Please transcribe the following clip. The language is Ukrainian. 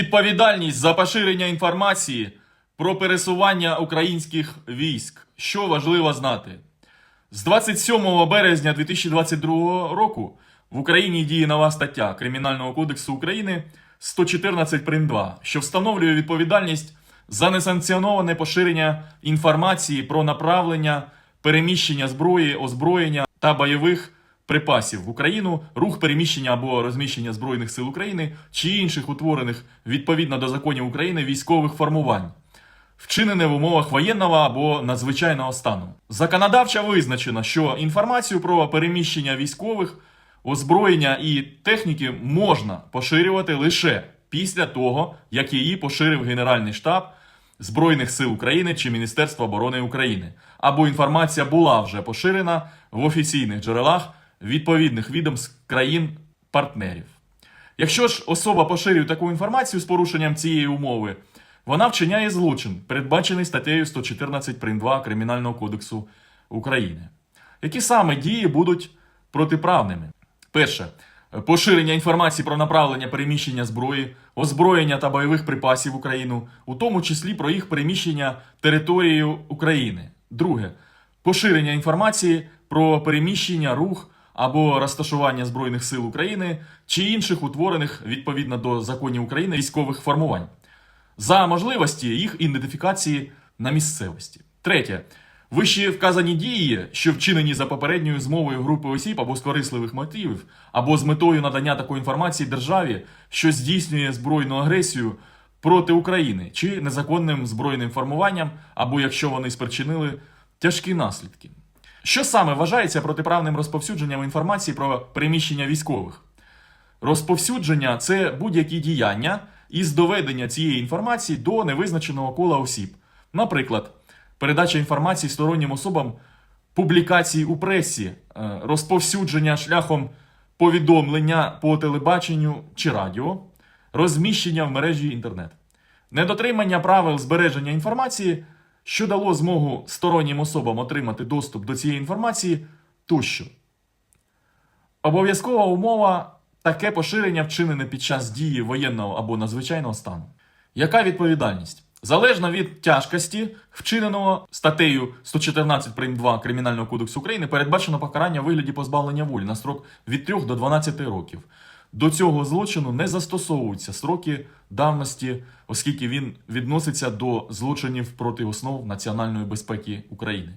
Відповідальність за поширення інформації про пересування українських військ. Що важливо знати? З 27 березня 2022 року в Україні діє нова стаття Кримінального кодексу України 114 прим. 2, що встановлює відповідальність за несанкціоноване поширення інформації про направлення, переміщення зброї, озброєння та бойових припасів в Україну, рух переміщення або розміщення Збройних сил України чи інших утворених відповідно до законів України військових формувань вчинене в умовах воєнного або надзвичайного стану. Законодавчо визначено, що інформацію про переміщення військових, озброєння і техніки можна поширювати лише після того, як її поширив Генеральний штаб Збройних сил України чи Міністерство оборони України, або інформація була вже поширена в офіційних джерелах відповідних відомств країн-партнерів. Якщо ж особа поширює таку інформацію з порушенням цієї умови, вона вчиняє злочин, передбачений статтею 114 прим. 2 Кримінального кодексу України. Які саме дії будуть протиправними? Перше. Поширення інформації про направлення переміщення зброї, озброєння та бойових припасів в Україну, у тому числі про їх переміщення територією України. Друге. Поширення інформації про переміщення, рух або розташування Збройних сил України чи інших утворених відповідно до законів України військових формувань за можливості їх ідентифікації на місцевості. Третє. Вищі вказані дії, що вчинені за попередньою змовою групи осіб або з корисливих мотивів, або з метою надання такої інформації державі, що здійснює збройну агресію проти України чи незаконним збройним формуванням, або якщо вони спричинили тяжкі наслідки. Що саме вважається протиправним розповсюдженням інформації про переміщення військових? Розповсюдження це будь-які діяння із доведення цієї інформації до невизначеного кола осіб. Наприклад, передача інформації стороннім особам, публікації у пресі, е, розповсюдження шляхом повідомлення по телебаченню чи радіо, розміщення в мережі інтернет, недотримання правил збереження інформації, що дало змогу стороннім особам отримати доступ до цієї інформації тощо. Обов'язкова умова таке поширення вчинене під час дії воєнного або надзвичайного стану. Яка відповідальність? Залежно від тяжкості, вчиненого статтею 114 прим. 2 Кримінального кодексу України, передбачено покарання в вигляді позбавлення волі на строк від 3 до 12 років. До цього злочину не застосовуються сроки давності, оскільки він відноситься до злочинів проти основ національної безпеки України.